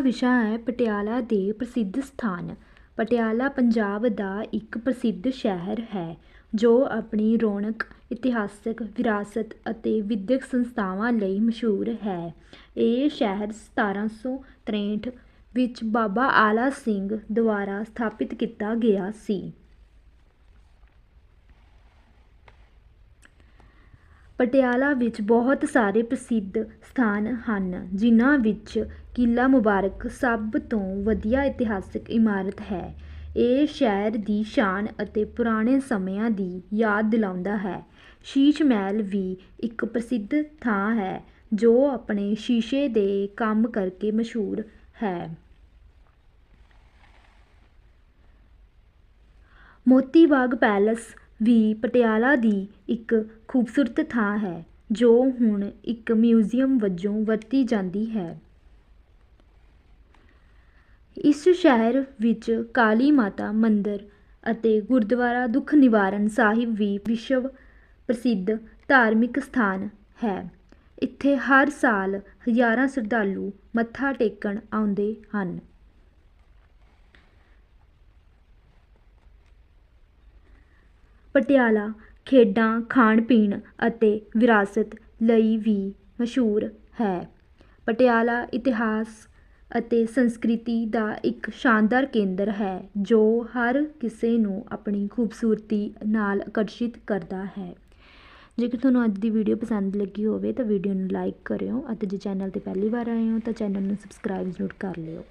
ਵਿਸ਼ਾ ਹੈ ਪਟਿਆਲਾ ਦੇ ਪ੍ਰਸਿੱਧ ਸਥਾਨ। ਪਟਿਆਲਾ, ਪੰਜਾਬ ਦਾ ਇੱਕ ਪ੍ਰਸਿੱਧ ਸ਼ਹਿਰ ਹੈ, ਜੋ ਆਪਣੀ ਰੌਣਕ, ਇਤਿਹਾਸਕ ਵਿਰਾਸਤ ਅਤੇ ਵਿੱਦਿਅਕ ਸੰਸਥਾਵਾਂ ਲਈ ਮਸ਼ਹੂਰ ਹੈ। ਇਹ ਸ਼ਹਿਰ ਸਤਾਰ੍ਹਾਂ ਸੌ ਤਰੇਂਹਠ ਵਿੱਚ ਬਾਬਾ ਆਲਾ ਸਿੰਘ ਦੁਆਰਾ ਸਥਾਪਿਤ ਕੀਤਾ ਗਿਆ ਸੀ। ਪਟਿਆਲਾ ਵਿੱਚ ਬਹੁਤ ਸਾਰੇ ਪ੍ਰਸਿੱਧ ਸਥਾਨ ਹਨ, ਜਿਨ੍ਹਾਂ ਵਿੱਚ ਕਿਲ੍ਹਾ ਮੁਬਾਰਕ ਸਭ ਤੋਂ ਵਧੀਆ ਇਤਿਹਾਸਕ ਇਮਾਰਤ ਹੈ। ਇਹ ਸ਼ਹਿਰ ਦੀ ਸ਼ਾਨ ਅਤੇ ਪੁਰਾਣੇ ਸਮਿਆਂ ਦੀ ਯਾਦ ਦਿਲਾਉਂਦਾ ਹੈ। ਸ਼ੀਸ਼ ਮਹਿਲ ਵੀ ਇੱਕ ਪ੍ਰਸਿੱਧ ਥਾਂ ਹੈ, ਜੋ ਆਪਣੇ ਸ਼ੀਸ਼ੇ ਦੇ ਕੰਮ ਕਰਕੇ ਮਸ਼ਹੂਰ ਹੈ। ਮੋਤੀ ਬਾਗ ਪੈਲੇਸ ਵੀ ਪਟਿਆਲਾ ਦੀ ਇੱਕ ਖੂਬਸੂਰਤ ਥਾਂ ਹੈ, ਜੋ ਹੁਣ ਇੱਕ ਮਿਊਜ਼ੀਅਮ ਵਜੋਂ ਵਰਤੀ ਜਾਂਦੀ ਹੈ। ਇਸ ਸ਼ਹਿਰ ਵਿੱਚ ਕਾਲੀ ਮਾਤਾ ਮੰਦਰ ਅਤੇ ਗੁਰਦੁਆਰਾ ਦੁੱਖ ਨਿਵਾਰਨ ਸਾਹਿਬ ਵੀ ਵਿਸ਼ਵ ਪ੍ਰਸਿੱਧ ਧਾਰਮਿਕ ਸਥਾਨ ਹੈ। ਇੱਥੇ ਹਰ ਸਾਲ ਹਜ਼ਾਰਾਂ ਸ਼ਰਧਾਲੂ ਮੱਥਾ ਟੇਕਣ ਆਉਂਦੇ ਹਨ। ਪਟਿਆਲਾ, ਖੇਡਾਂ ਖਾਣ ਪੀਣ ਅਤੇ ਵਿਰਾਸਤ ਲਈ ਵੀ ਮਸ਼ਹੂਰ ਹੈ। ਪਟਿਆਲਾ ਇਤਿਹਾਸ ਅਤੇ ਸੰਸਕ੍ਰਿਤੀ ਦਾ ਇੱਕ ਸ਼ਾਨਦਾਰ ਕੇਂਦਰ ਹੈ, ਜੋ ਹਰ ਕਿਸੇ ਨੂੰ ਆਪਣੀ ਖੂਬਸੂਰਤੀ ਨਾਲ ਆਕਰਸ਼ਿਤ ਕਰਦਾ ਹੈ। ਜੇਕਰ ਤੁਹਾਨੂੰ ਅੱਜ ਦੀ ਵੀਡੀਓ ਪਸੰਦ ਲੱਗੀ ਹੋਵੇ ਤਾਂ ਵੀਡੀਓ ਨੂੰ ਲਾਈਕ ਕਰਿਓ ਅਤੇ ਜੇ ਚੈਨਲ 'ਤੇ ਪਹਿਲੀ ਵਾਰ ਆਏ ਹੋ ਤਾਂ ਚੈਨਲ ਨੂੰ ਸਬਸਕ੍ਰਾਈਬ ਜ਼ਰੂਰ ਕਰ ਲਿਓ।